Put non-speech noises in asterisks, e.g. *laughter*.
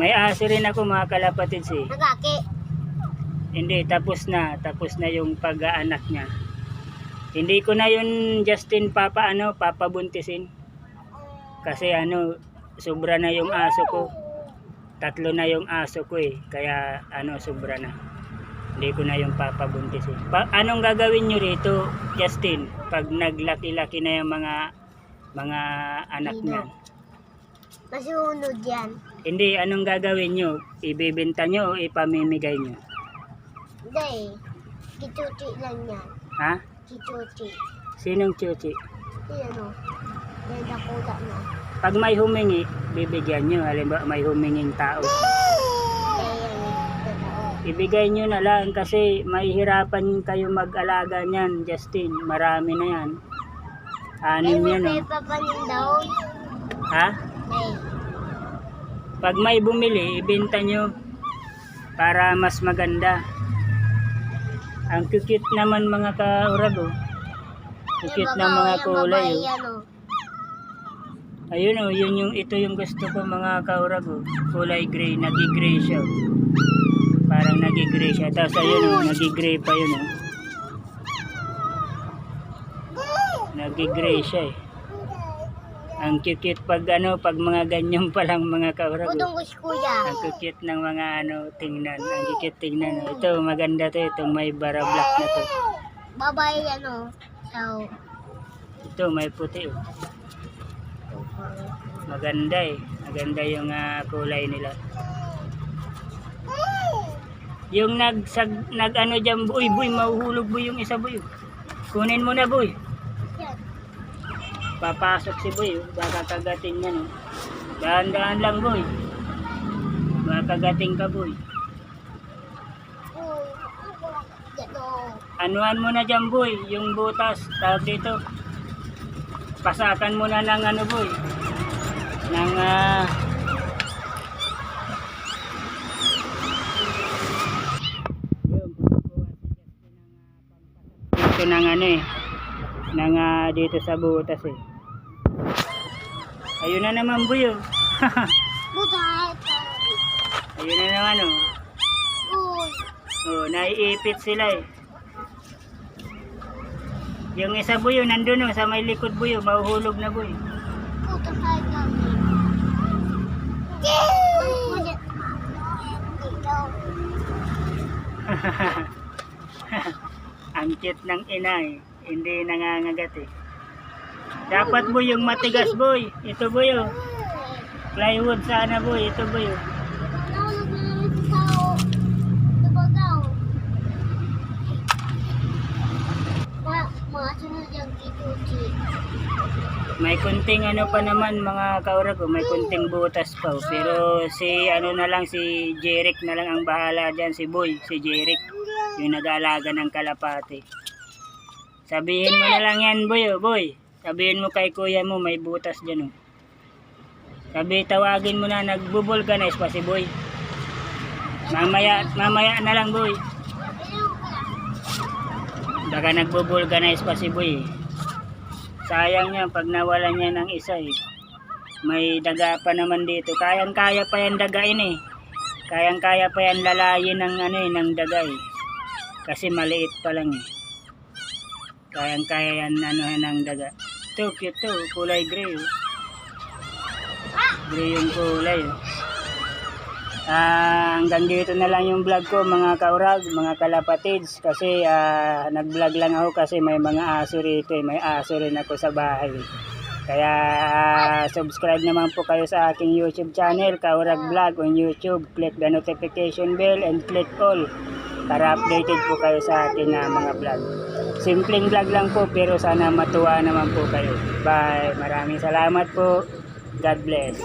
May aso rin ako mga kalapatids eh. Nagaki. Hindi, tapos na. Tapos na yung pag-aanak niya. Hindi ko na yun, Justin, papa, ano, papabuntisin. Kasi ano, sobra na yung aso ko. Tatlo na yung aso ko eh. Kaya ano, sobra na. Hindi ko na yung papabuntisin. Pa anong gagawin nyo rito, Justin? Pag naglaki-laki na yung mga mga anak Sino? Niyan. Masunod yan. Hindi, anong gagawin nyo? Ibibenta nyo o ipamimigay nyo? Hindi. Kichuchi lang yan. Ha? Kichuchi. Sinong chuchi? Yan o. Yan nakuha na. Pag may humingi, bibigyan nyo. Halimbawa, may huminging tao. Ibigay nyo na lang kasi mahihirapan kayo mag-alaga niyan, Justin. Marami na yan. Anim May yan, may oh. papanin daw. Ha? May. Pag may bumili, ibenta nyo para mas maganda. Ang cute naman mga kaurago. Cute ng mga kulay. oh. Ayun oh, yun yung ito yung gusto ko mga kaurago. Kulay gray, nagi-gray siya. oh. Parang nagi-gray siya. Tapos ayun oh, nagi-gray pa yun oh. Nagi-gray siya eh. Ang cute pag ano, pag mga ganyan *laughs* pa lang mga kaurago. Udong ko kuya. Ang cute ng mga ano, tingnan. Ang cute tingnan. oh. Ito, maganda to. Itong may bara black na to. Babae yan o. So, Ito, may puti oh. Maganda eh. Maganda yung ah, kulay nila. Yung nag, sag, nag ano dyan, boy, boy, mahuhulog boy yung isa boy. Kunin mo na boy. Papasok si boy, oh. baka kagating yan. Dahan-dahan lang boy. Baka kagating ka boy. Anuan mo na dyan boy, yung butas, tawag dito. Pasakan mo na ng ano boy. Ng ah... Pampasak. Dito ng ano eh. Ng ah, dito sa butas eh. Ayun na naman boy oh. Butat. *laughs* Ayun na naman oh. Uy. Oh, naiipit sila eh. Yung isa boy, oh, nandun oh, sa may likod boy, oh, mahuhulog na. Puta tayo kami. Ikaw. Ang cute ng ina eh. Hindi nangangagat eh. Dapat boy yung matigas boy. Ito boy oh. Plywood sana boy. Ito boy oh. May kunting ano pa naman mga kaura ko. May kunting butas pa oh. Pero si ano na lang si Jeric na lang ang bahala dyan. Si boy. Si Jeric. Yung nag-aalaga ng kalapati. Sabihin mo na lang yan boy oh. Boy. Sabihin mo kay kuya mo may butas dyan oh. Sabi tawagin mo na nagbubulganize pa si boy. Mamaya, mamaya na lang boy. Baka nagbubulganize pa si boy. eh. Sayang yan pag nawalan niya ng isa eh. May daga pa naman dito. Kayang-kaya pa yan dagain eh. Kayang-kaya pa yan lalayin ng ano eh, ng daga eh. Kasi maliit pa lang eh. Kayang-kaya yan ano ng daga. Ito, cute to. Kulay gray oh. Gray yung kulay oh. Ah, hanggang dito na lang yung vlog ko mga kaurag, mga kalapatids kasi ah, nag-vlog lang ako kasi may mga aso rito eh. may aso rin ako sa bahay. Kaya ah, subscribe naman po kayo sa aking YouTube channel, Kaurag Vlog on YouTube. Click the notification bell and click all para updated po kayo sa aking ah, mga vlog. Simpleng vlog lang po pero sana matuwa naman po kayo. Bye! Maraming salamat po. God bless.